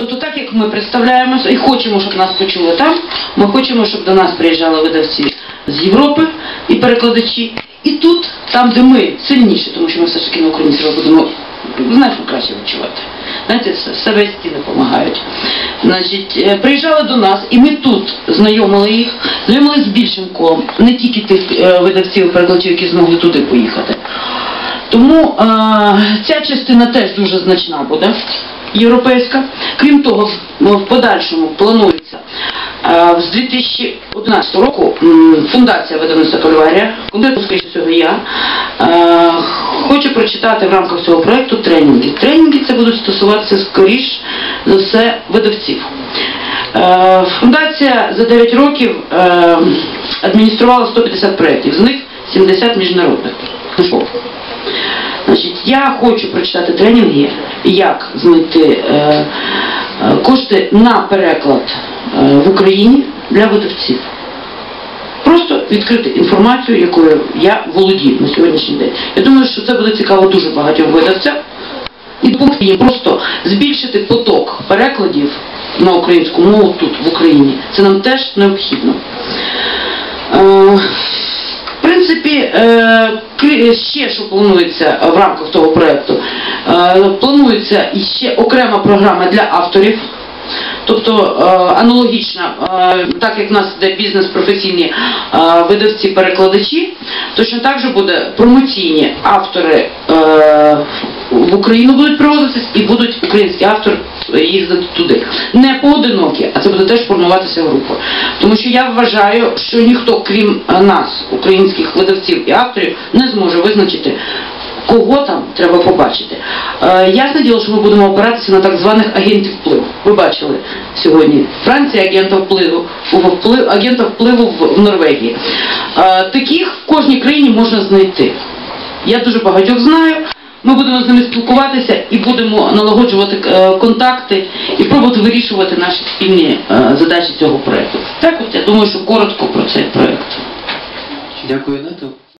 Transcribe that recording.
Тобто, так як ми представляємося і хочемо, щоб нас почули там, ми хочемо, щоб до нас приїжджали видавці з Європи і перекладачі. І тут, там, де ми сильніші, тому що ми все ж таки на Україні себе будемо значно краще відчувати. Знаєте, себе стіни допомагають. Значить, е, приїжджали до нас, і ми тут знайомили їх, знайомили з більшим колом, не тільки тих е, видавців перекладачів, які змогли туди поїхати. Тому е, ця частина теж дуже значна буде, європейська. Крім того, в- подальшому планується е, з 2011 року фундація видавництва Кальварія, конкретно скоріше всього я, е, хочу прочитати в рамках цього проєкту тренінги. Тренінги це будуть стосуватися скоріш за все видавців. Е, Фундація за 9 років адмініструвала 150 проєктів, з них 70 міжнародних. книжок. Значить, я хочу прочитати тренінги, як знайти е, е, кошти на переклад е, в Україні для видавців. Просто відкрити інформацію, якою я володію на сьогоднішній день. Я думаю, що це буде цікаво дуже багатьом видавцям. І допомогти їм просто збільшити поток перекладів на українську мову тут, в Україні. Це нам теж необхідно. В принципі, ще що планується в рамках того проєкту, е, планується ще окрема програма для авторів. Тобто е, аналогічна, е, так як в нас йде бізнес професійні е, видавці-перекладачі, точно так же буде промоційні автори е, в Україну будуть привозитись і будуть українські автори їздити туди. Не поодинокі, а це буде теж формуватися група. Тому що я вважаю, що ніхто, крім нас, українських видавців і авторів, не зможе визначити. Кого там треба побачити? Е, ясне діло, що ми будемо опиратися на так званих агентів впливу. Ви бачили сьогодні Франція агента впливу, вплив, агента впливу в, в Норвегії. Е, таких в кожній країні можна знайти. Я дуже багатьох знаю. Ми будемо з ними спілкуватися і будемо налагоджувати е, контакти і пробувати вирішувати наші спільні е, задачі цього проєкту. Так от я думаю, що коротко про цей проєкт. Дякую, Нато.